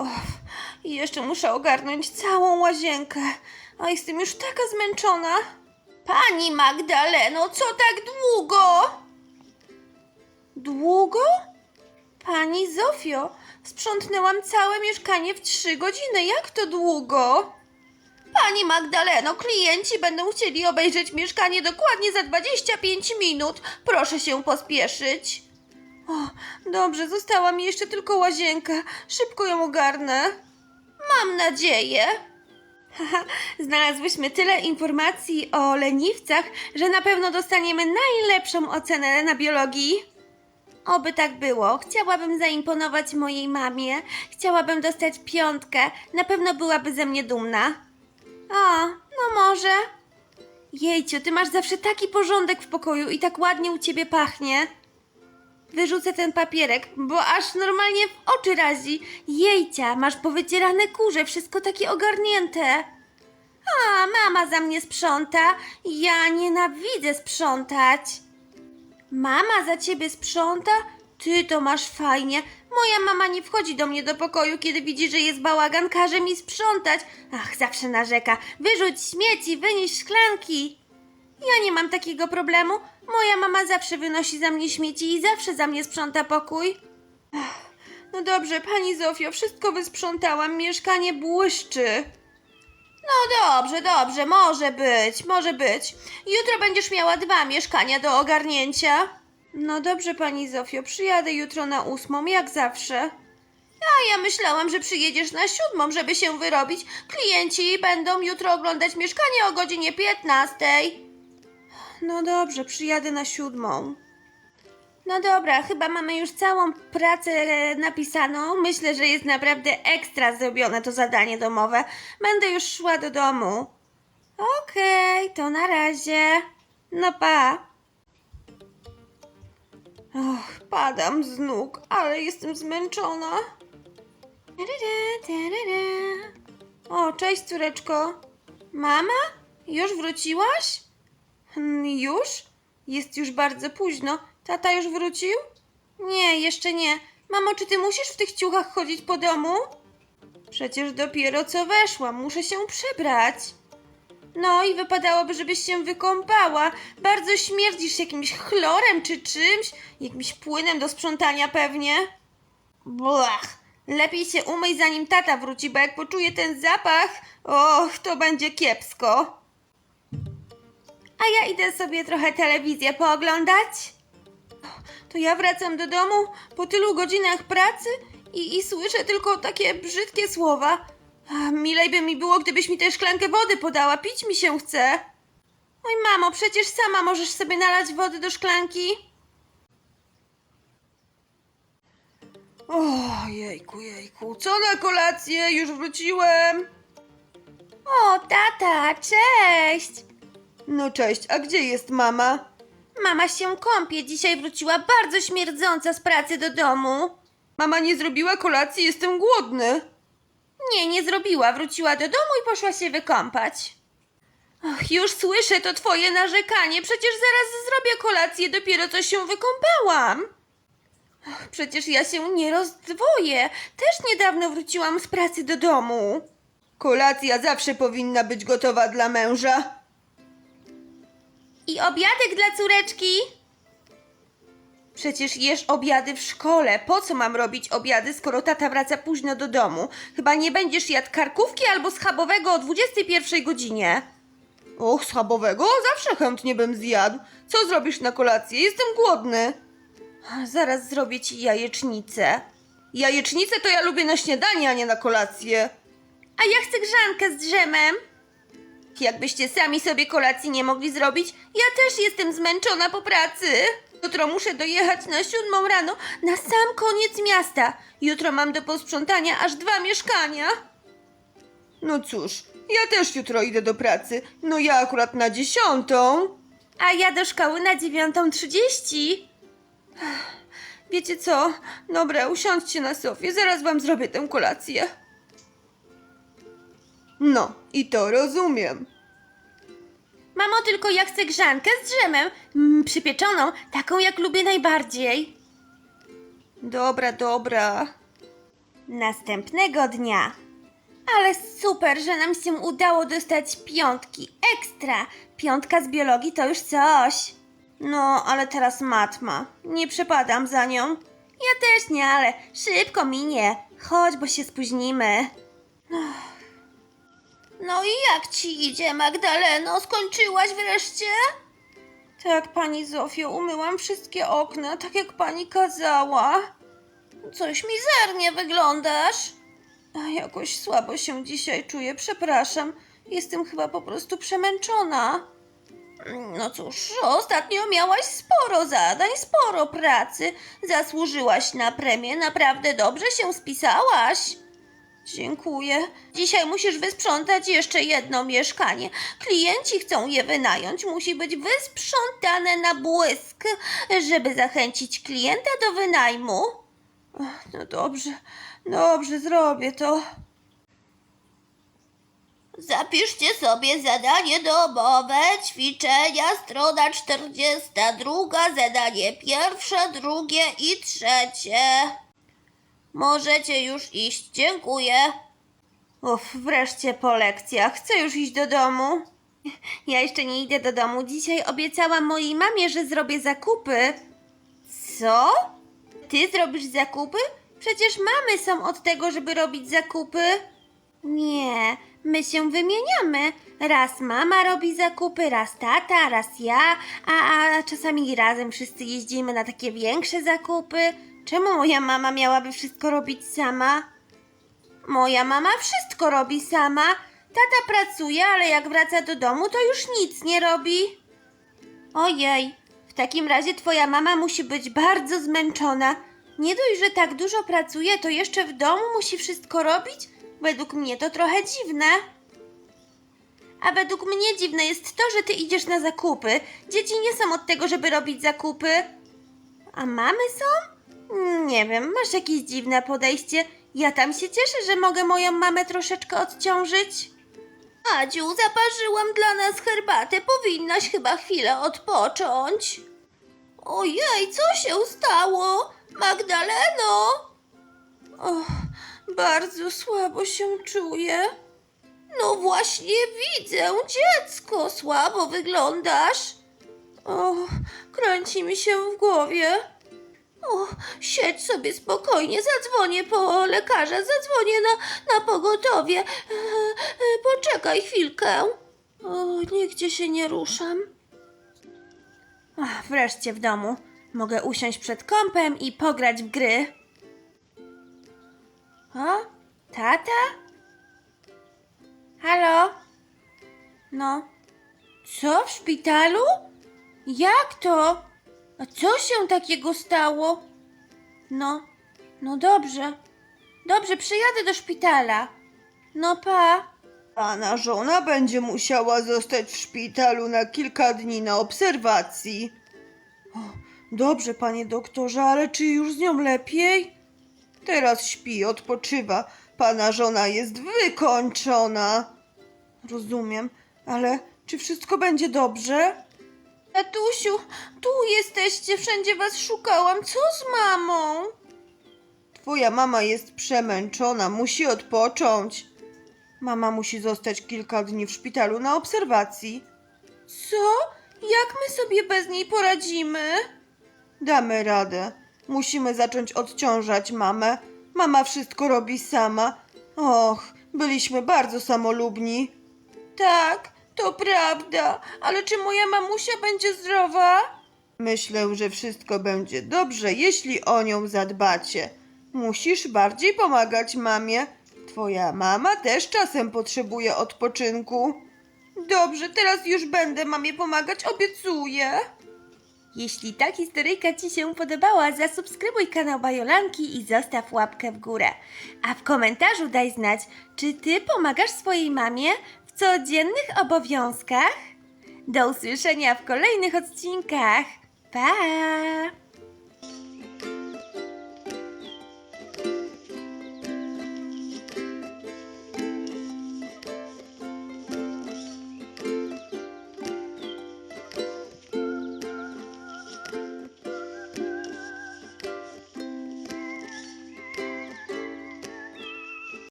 Och, i jeszcze muszę ogarnąć całą łazienkę, a jestem już taka zmęczona. Pani Magdaleno, co tak długo? Długo? Pani Zofio, sprzątnęłam całe mieszkanie w trzy godziny. Jak to długo? Pani Magdaleno, klienci będą chcieli obejrzeć mieszkanie dokładnie za 25 minut. Proszę się pospieszyć. O, dobrze, została mi jeszcze tylko łazienka. Szybko ją ogarnę. Mam nadzieję. Haha, znalazłyśmy tyle informacji o leniwcach, że na pewno dostaniemy najlepszą ocenę na biologii. Oby tak było. Chciałabym zaimponować mojej mamie. Chciałabym dostać piątkę. Na pewno byłaby ze mnie dumna. A, no może. Jejciu, ty masz zawsze taki porządek w pokoju i tak ładnie u ciebie pachnie. Wyrzucę ten papierek, bo aż normalnie w oczy razi. Jejcia, masz powycierane kurze, wszystko takie ogarnięte. A, mama za mnie sprząta. Ja nienawidzę sprzątać. Mama za ciebie sprząta? Ty to masz fajnie. Moja mama nie wchodzi do mnie do pokoju, kiedy widzi, że jest bałagan, każe mi sprzątać. Ach, zawsze narzeka. Wyrzuć śmieci, wynieś szklanki. Ja nie mam takiego problemu. Moja mama zawsze wynosi za mnie śmieci i zawsze za mnie sprząta pokój. No dobrze, pani Zofio, wszystko wysprzątałam, mieszkanie błyszczy. No dobrze, dobrze, może być, może być. Jutro będziesz miała dwa mieszkania do ogarnięcia. No dobrze, pani Zofio, przyjadę jutro na ósmą, jak zawsze. A ja myślałam, że przyjedziesz na siódmą, żeby się wyrobić. Klienci będą jutro oglądać mieszkanie o godzinie piętnastej. No dobrze, przyjadę na siódmą. No dobra, chyba mamy już całą pracę napisaną. Myślę, że jest naprawdę ekstra zrobione to zadanie domowe. Będę już szła do domu. Okej, to na razie. No pa. Och, padam z nóg, ale jestem zmęczona. O, cześć córeczko. Mama? Już wróciłaś? Hmm, Już? Jest już bardzo późno. Tata już wrócił? Nie, jeszcze nie. Mamo, czy ty musisz w tych ciuchach chodzić po domu? Przecież dopiero co weszłam, muszę się przebrać. No i wypadałoby, żebyś się wykąpała. Bardzo śmierdzisz jakimś chlorem czy czymś, jakimś płynem do sprzątania pewnie. Blach! Lepiej się umyj zanim tata wróci, bo jak poczuje ten zapach, och, to będzie kiepsko. A ja idę sobie trochę telewizję pooglądać. To ja wracam do domu po tylu godzinach pracy i, i słyszę tylko takie brzydkie słowa. A, milej by mi było, gdybyś mi tę szklankę wody podała, pić mi się chce. Oj, mamo, przecież sama możesz sobie nalać wody do szklanki. O, jejku, jejku, co na kolację? Już wróciłem. O, tata, cześć. No cześć, a gdzie jest mama? Mama się kąpie, dzisiaj wróciła bardzo śmierdząca z pracy do domu. Mama nie zrobiła kolacji, jestem głodny. Nie, nie zrobiła, wróciła do domu i poszła się wykąpać. Och, już słyszę to twoje narzekanie, przecież zaraz zrobię kolację, dopiero co się wykąpałam. Och, przecież ja się nie rozdwoję, też niedawno wróciłam z pracy do domu. Kolacja zawsze powinna być gotowa dla męża. I obiadek dla córeczki? Przecież jesz obiady w szkole. Po co mam robić obiady, skoro tata wraca późno do domu? Chyba nie będziesz jadł karkówki albo schabowego o 21 godzinie. Och, schabowego? Zawsze chętnie bym zjadł. Co zrobisz na kolację? Jestem głodny. Zaraz zrobię ci jajecznicę. Jajecznicę to ja lubię na śniadanie, a nie na kolację. A ja chcę grzankę z drzemem. Jakbyście sami sobie kolacji nie mogli zrobić, ja też jestem zmęczona po pracy. Jutro muszę dojechać na siódmą rano na sam koniec miasta. Jutro mam do posprzątania aż dwa mieszkania. No cóż, ja też jutro idę do pracy. No ja akurat na dziesiątą. A ja do szkoły na dziewiątą trzydzieści. Wiecie co? Dobra, usiądźcie na sofie, zaraz wam zrobię tę kolację. No, i to rozumiem. Mamo, tylko ja chcę grzankę z drzemem, mm, przypieczoną, taką jak lubię najbardziej. Dobra, dobra. Następnego dnia. Ale super, że nam się udało dostać piątki. Ekstra! Piątka z biologii to już coś. No, ale teraz matma. Nie przepadam za nią. Ja też nie, ale szybko minie. Chodź, bo się spóźnimy. No i jak ci idzie, Magdaleno? Skończyłaś wreszcie? Tak, pani Zofio, umyłam wszystkie okna, tak jak pani kazała. Coś mizernie wyglądasz. A jakoś słabo się dzisiaj czuję, przepraszam. Jestem chyba po prostu przemęczona. No cóż, ostatnio miałaś sporo zadań, sporo pracy. Zasłużyłaś na premię, naprawdę dobrze się spisałaś. Dziękuję. Dzisiaj musisz wysprzątać jeszcze jedno mieszkanie. Klienci chcą je wynająć. Musi być wysprzątane na błysk, żeby zachęcić klienta do wynajmu. No dobrze, dobrze, zrobię to. Zapiszcie sobie zadanie domowe, ćwiczenia, strona 42, zadanie pierwsze, drugie i trzecie. Możecie już iść, dziękuję. Uff, wreszcie po lekcjach. Chcę już iść do domu. Ja jeszcze nie idę do domu. Dzisiaj obiecałam mojej mamie, że zrobię zakupy. Co? Ty zrobisz zakupy? Przecież mamy są od tego, żeby robić zakupy. Nie, my się wymieniamy. Raz mama robi zakupy, raz tata, raz ja, a, a czasami razem wszyscy jeździmy na takie większe zakupy. Czemu moja mama miałaby wszystko robić sama? Moja mama wszystko robi sama. Tata pracuje, ale jak wraca do domu, to już nic nie robi. Ojej, w takim razie twoja mama musi być bardzo zmęczona. Nie dość, że tak dużo pracuje, to jeszcze w domu musi wszystko robić? Według mnie to trochę dziwne. A według mnie dziwne jest to, że ty idziesz na zakupy. Dzieci nie są od tego, żeby robić zakupy. A mamy są? Nie wiem, masz jakieś dziwne podejście. Ja tam się cieszę, że mogę moją mamę troszeczkę odciążyć. Adziu, zaparzyłam dla nas herbatę. Powinnaś chyba chwilę odpocząć. Ojej, co się stało? Magdaleno! Och, bardzo słabo się czuję. No właśnie widzę, dziecko, słabo wyglądasz. O, kręci mi się w głowie. O, siedź sobie spokojnie, zadzwonię po lekarza, zadzwonię na, na pogotowie. E, e, poczekaj chwilkę. O, nigdzie się nie ruszam. Wreszcie w domu. Mogę usiąść przed kąpem i pograć w gry. O, tata? Halo? No. Co w szpitalu? Jak to? A co się takiego stało? No, no dobrze. Dobrze, przyjadę do szpitala. No pa. Pana żona będzie musiała zostać w szpitalu na kilka dni na obserwacji. O, dobrze, panie doktorze, ale czy już z nią lepiej? Teraz śpi, odpoczywa. Pana żona jest wykończona. Rozumiem, ale czy wszystko będzie dobrze? Tatusiu, tu jesteście, wszędzie was szukałam. Co z mamą? Twoja mama jest przemęczona, musi odpocząć. Mama musi zostać kilka dni w szpitalu na obserwacji. Co? Jak my sobie bez niej poradzimy? Damy radę. Musimy zacząć odciążać mamę. Mama wszystko robi sama. Och, byliśmy bardzo samolubni. Tak, to prawda, ale czy moja mamusia będzie zdrowa? Myślę, że wszystko będzie dobrze, jeśli o nią zadbacie. Musisz bardziej pomagać mamie. Twoja mama też czasem potrzebuje odpoczynku. Dobrze, teraz już będę mamie pomagać, obiecuję. Jeśli ta historyjka Ci się podobała, zasubskrybuj kanał Bajolanki i zostaw łapkę w górę. A w komentarzu daj znać, czy Ty pomagasz swojej mamie w codziennych obowiązkach? Do usłyszenia w kolejnych odcinkach. Pa!